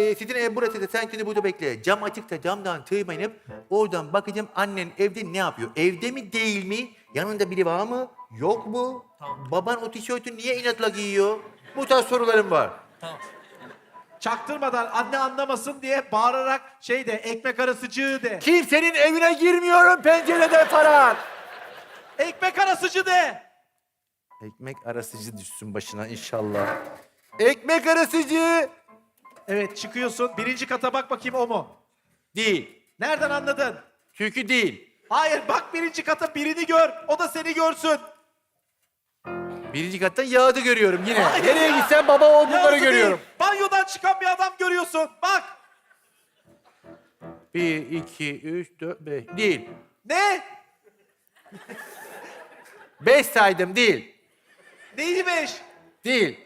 e, sizin ev burası da sen şimdi burada bekle. Cam açıkta camdan tırmanıp oradan bakacağım annen evde ne yapıyor? Evde mi değil mi? Yanında biri var mı? Yok mu? Baban o tişörtü niye inatla giyiyor? Bu tarz sorularım var. Çaktırmadan anne anlamasın diye bağırarak şey de ekmek arasıcığı de. Kimsenin evine girmiyorum pencereden falan. Ekmek arasıcı de. Ekmek arasıcı düşsün başına inşallah. Ekmek arasıcı Evet çıkıyorsun. Birinci kata bak bakayım o mu? değil. Nereden anladın? Çünkü değil. Hayır bak birinci kata birini gör. O da seni görsün. Birinci kattan yağdı görüyorum yine. Hayır Nereye ya. gitsem baba o bunları görüyorum. değil, Banyodan çıkan bir adam görüyorsun. Bak. Bir, iki, üç, dört, beş. Değil. Ne? Beş saydım değil. Neyi beş? Değil.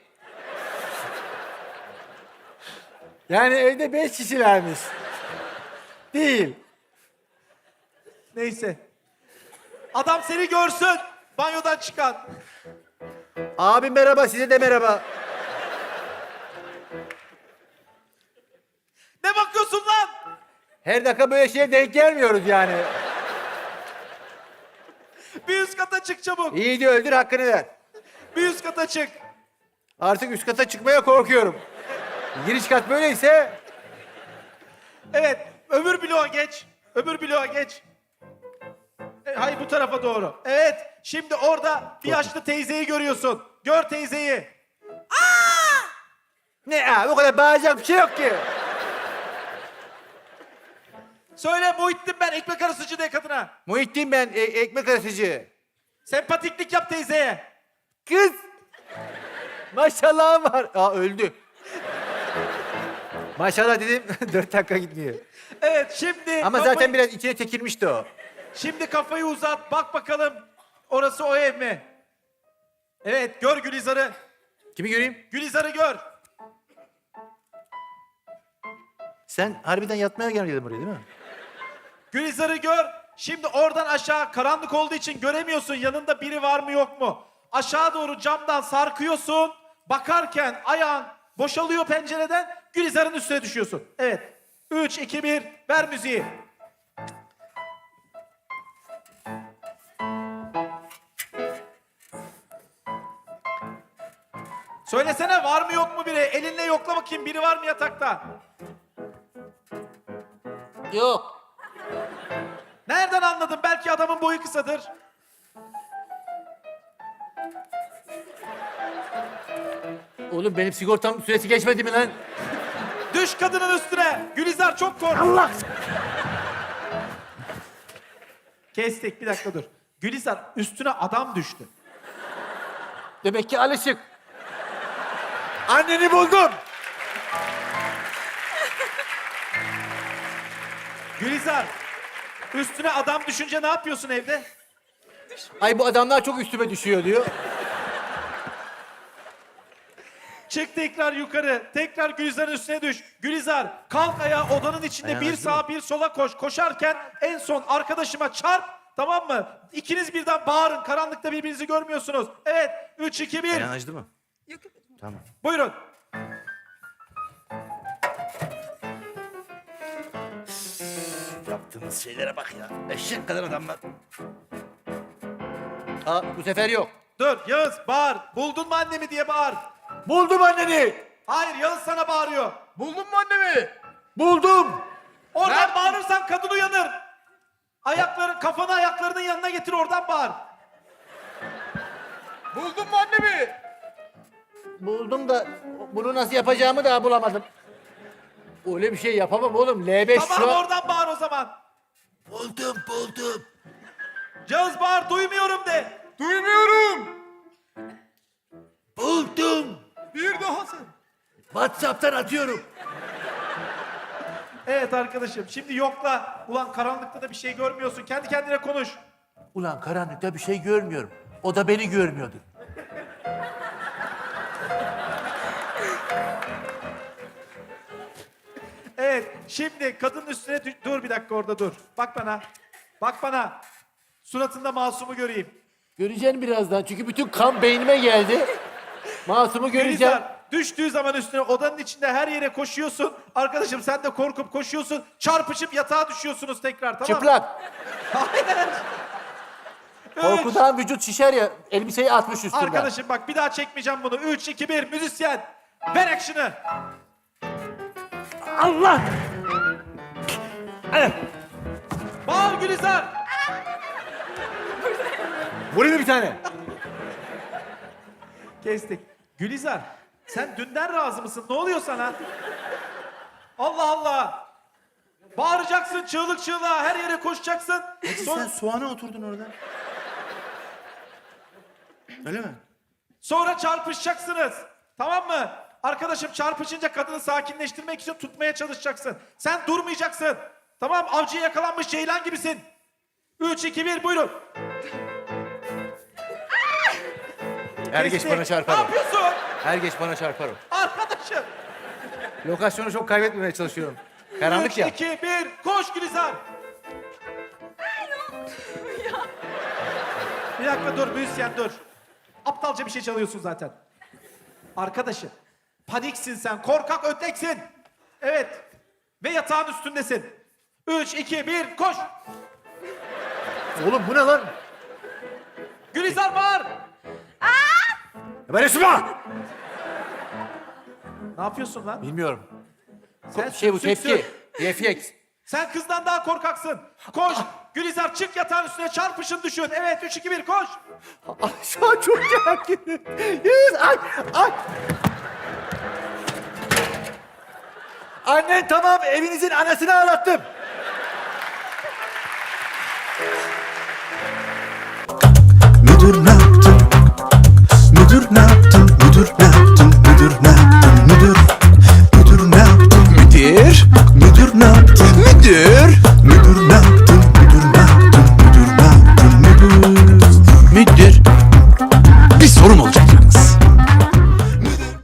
Yani evde beş kişilermiş. Değil. Neyse. Adam seni görsün. Banyodan çıkan. Abi merhaba size de merhaba. Ne bakıyorsun lan? Her dakika böyle şeye denk gelmiyoruz yani. Bir üst kata çık çabuk. İyice öldür hakkını ver. Bir üst kata çık. Artık üst kata çıkmaya korkuyorum. Giriş kat böyleyse Evet. Öbür bloğa geç. Öbür bloğa geç. E, hayır bu tarafa doğru. Evet. Şimdi orada bir yaşlı teyzeyi görüyorsun. Gör teyzeyi. ne abi o kadar bağıracak bir şey yok ki. Söyle Muhittin ben ekmek arasıcı de kadına. Muhittin ben e- ekmek arasıcı. Sempatiklik yap teyzeye. Kız. Maşallah var. Aa öldü. Maşallah dedim dört dakika gitmiyor. Evet şimdi Ama kafayı- zaten biraz içine çekilmişti o. Şimdi kafayı uzat. Bak bakalım. Orası o ev mi? Evet gör Gülizar'ı. Kimi göreyim? Gülizar'ı gör. Sen harbiden yatmaya geldin buraya değil mi? Gülizar'ı gör. Şimdi oradan aşağı karanlık olduğu için göremiyorsun yanında biri var mı yok mu? Aşağı doğru camdan sarkıyorsun. Bakarken ayağın boşalıyor pencereden. Gülizar'ın üstüne düşüyorsun. Evet. 3, 2, 1. Ver müziği. Söylesene var mı yok mu biri? Elinle yokla bakayım biri var mı yatakta? Yok. Nereden anladın? Belki adamın boyu kısadır. Oğlum benim sigortam süresi geçmedi mi lan? Düş kadının üstüne. Gülizar çok kork. Allah! Kestik bir dakika dur. Gülizar üstüne adam düştü. Demek ki alışık. Anneni buldum. Gülizar üstüne adam düşünce ne yapıyorsun evde? Ay bu adamlar çok üstüme düşüyor diyor. Çık tekrar yukarı. Tekrar Gülizar'ın üstüne düş. Gülizar kalk ayağa odanın içinde bir sağa bir sola koş. Koşarken en son arkadaşıma çarp. Tamam mı? İkiniz birden bağırın. Karanlıkta birbirinizi görmüyorsunuz. Evet. Üç, iki, bir. Ayağın acıdı mı? Tamam. Buyurun. Yaptığınız şeylere bak ya. Eşek kadar adamlar. Aa bu sefer yok. Dur Yağız bağır. Buldun mu annemi diye bağır. Buldum anneni. Hayır Yağız sana bağırıyor. Buldun mu annemi? Buldum. Oradan Nerede? bağırırsan kadın uyanır. Ayakların, kafanı ayaklarının yanına getir oradan bağır. Buldun mu annemi? Buldum da bunu nasıl yapacağımı daha bulamadım. Öyle bir şey yapamam oğlum. L5 Tamam şu an... oradan bağır o zaman. Buldum buldum. Yağız bağır duymuyorum de. Duymuyorum. Buldum. Bir daha sen. WhatsApp'tan atıyorum. Evet arkadaşım şimdi yokla. Ulan karanlıkta da bir şey görmüyorsun. Kendi kendine konuş. Ulan karanlıkta bir şey görmüyorum. O da beni görmüyordu. Evet şimdi kadının üstüne dü- dur bir dakika orada dur. Bak bana. Bak bana. Suratında masumu göreyim. Göreceğim birazdan çünkü bütün kan beynime geldi. Masumu göreceğim. Gülizar Düştüğü zaman üstüne odanın içinde her yere koşuyorsun. Arkadaşım sen de korkup koşuyorsun. Çarpışıp yatağa düşüyorsunuz tekrar tamam mı? Çıplak. Aynen. Üç. Korkudan vücut şişer ya. Elbiseyi atmış üstünden. Arkadaşım bak bir daha çekmeyeceğim bunu. 3, 2, 1 müzisyen. Ver action'ı. Allah! Evet. Bağır Gülizar. Vurayım mı bir tane? Kestik. Gülizar sen dünden razı mısın? Ne oluyor sana? Allah Allah. Bağıracaksın çığlık çığlığa her yere koşacaksın. Son- Sen soğana oturdun orada. Öyle mi? Sonra çarpışacaksınız. Tamam mı? Arkadaşım çarpışınca kadını sakinleştirmek için tutmaya çalışacaksın. Sen durmayacaksın. Tamam avcıya yakalanmış ceylan gibisin. 3, 2, 1 buyurun. Herkes Kestik. bana Ne çarpar. o. yapıyorsun? Herkes bana çarpar. o. Arkadaşım. Lokasyonu çok kaybetmemeye çalışıyorum. Karanlık 3, ya. 2, 1 koş Gülizar. Bir dakika dur müzisyen dur. Aptalca bir şey çalıyorsun zaten. Arkadaşım paniksin sen korkak öteksin. Evet ve yatağın üstündesin. 3, 2, 1 koş. Oğlum bu ne lan? Gülizar bağır. Ben Esma! Ne yapıyorsun lan? Bilmiyorum. Sen Şey bu sümsüksün. tepki. Refleks. Sen kızdan daha korkaksın. Koş. Gülizar çık yatağın üstüne çarpışın düşün. Evet 3, 2, 1 koş. Ay şu an çok gerginim. Yüz ay ay. Annen tamam evinizin anasını ağlattım. Müdür ne yaptın? Ne yaptın? Müdür ne yaptın? Müdür ne yaptın? Müdür